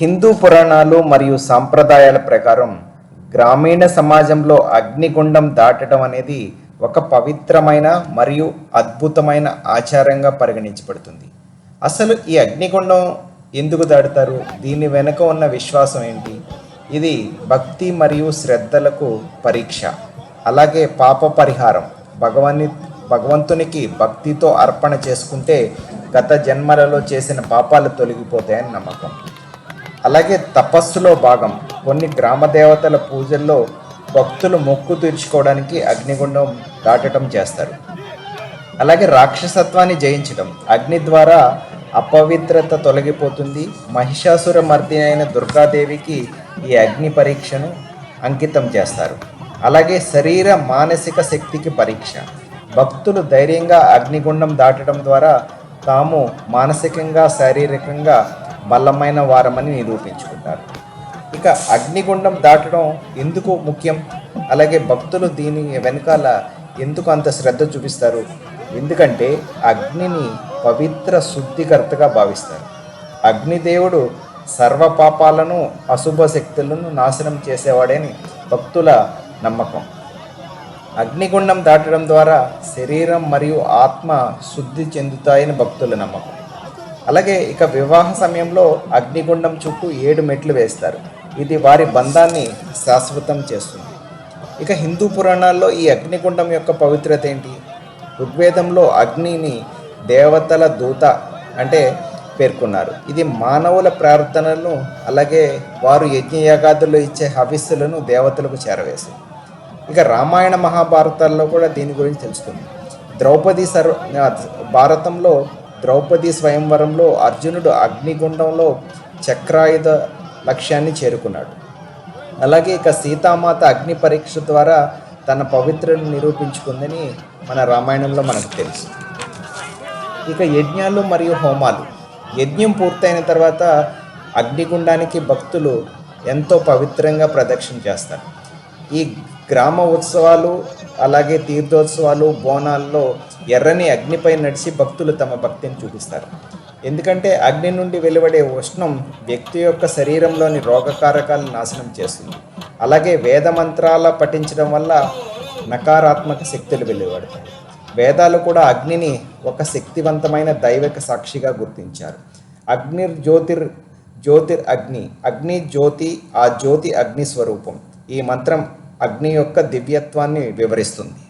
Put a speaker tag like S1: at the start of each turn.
S1: హిందూ పురాణాలు మరియు సాంప్రదాయాల ప్రకారం గ్రామీణ సమాజంలో అగ్నిగుండం దాటడం అనేది ఒక పవిత్రమైన మరియు అద్భుతమైన ఆచారంగా పరిగణించబడుతుంది. అసలు ఈ అగ్నిగుండం ఎందుకు దాటుతారు దీని వెనుక ఉన్న విశ్వాసం ఏంటి? ఇది భక్తి మరియు శ్రద్ధలకు పరీక్ష. అలాగే పాప పరిహారం. భగవాని భగవంతునికి భక్తితో అర్పణ చేసుకుంటే గత జన్మలలో చేసిన పాపాలు తొలగిపోతాయని నమ్మకం. అలాగే తపస్సులో భాగం. కొన్ని గ్రామ దేవతల పూజల్లో భక్తులు మొక్కు తీర్చుకోవడానికి అగ్నిగుండం దాటడం చేస్తారు. అలాగే రాక్షసత్వాన్ని జయించడం అగ్ని ద్వారా అపవిత్రత తొలగిపోతుంది. మహిషాసుర మర్ది అయిన దుర్గాదేవికి ఈ అగ్ని పరీక్షను అంకితం చేస్తారు. అలాగే శరీర మానసిక శక్తికి పరీక్ష. భక్తులు ధైర్యంగా అగ్నిగుండం దాటడం ద్వారా తాము మానసికంగా శారీరకంగా బలమైన వారమని నిరూపించుకుంటారు ఇక అగ్నిగుండం దాటడం ఎందుకు ముఖ్యం? అలాగే భక్తులు దీని వెనకాల ఎందుకు అంత శ్రద్ధ చూపిస్తారు? ఎందుకంటే అగ్నిని పవిత్ర శుద్ధికర్తగా భావిస్తారు. అగ్నిదేవుడు సర్వ పాపాలను అశుభ శక్తులను నాశనం చేసేవాడని భక్తుల నమ్మకం. అగ్నిగుండం దాటడం ద్వారా శరీరం మరియు ఆత్మ శుద్ధి చెందుతాయని భక్తుల నమ్మకం. అలాగే ఇక వివాహ సమయంలో అగ్నిగుండం చుట్టూ ఏడు మెట్లు వేస్తారు. ఇది వారి బంధాన్ని శాశ్వతం చేస్తుంది. ఇక హిందూ పురాణాల్లో ఈ అగ్నిగుండం యొక్క పవిత్రత ఏంటి? ఋగ్వేదంలో అగ్నిని దేవతల దూత అంటే పేర్కొన్నారు. ఇది మానవుల ప్రార్థనలను అలాగే వారు యజ్ఞయాగాదులు ఇచ్చే హవిస్సులను దేవతలకు చేరవేసి ఇక రామాయణ మహాభారతాల్లో కూడా దీని గురించి తెలుసుకుంది. ద్రౌపది సర్వ భారతంలో ద్రౌపది స్వయంవరంలో అర్జునుడు అగ్నిగుండంలో చక్రాయుధ లక్ష్యాన్ని చేరుకున్నాడు. అలాగే ఇక సీతామాత అగ్ని పరీక్ష ద్వారా తన పవిత్రను నిరూపించుకుందని మన రామాయణంలో మనకు తెలుసు. ఇక యజ్ఞాలు మరియు హోమాలు. యజ్ఞం పూర్తయిన తర్వాత అగ్నిగుండానికి భక్తులు ఎంతో పవిత్రంగా ప్రదక్షిణ చేస్తారు. ఈ గ్రామ ఉత్సవాలు అలాగే తీర్థోత్సవాలు బోనాల్లో ఎర్రని అగ్నిపై నడిచి భక్తులు తమ భక్తిని చూపిస్తారు. ఎందుకంటే అగ్ని నుండి వెలువడే ఉష్ణం వ్యక్తి యొక్క శరీరంలోని రోగకారకాలను నాశనం చేస్తుంది. అలాగే వేద మంత్రాల పఠించడం వల్ల నకారాత్మక శక్తులు వెలువడతాయి. వేదాలు కూడా అగ్నిని ఒక శక్తివంతమైన దైవిక సాక్షిగా గుర్తించారు. అగ్నిర్ జ్యోతిర్ జ్యోతిర్ అగ్ని అగ్ని జ్యోతి ఆ జ్యోతి అగ్ని స్వరూపం. ఈ మంత్రం అగ్ని యొక్క దివ్యత్వాన్ని వివరిస్తుంది.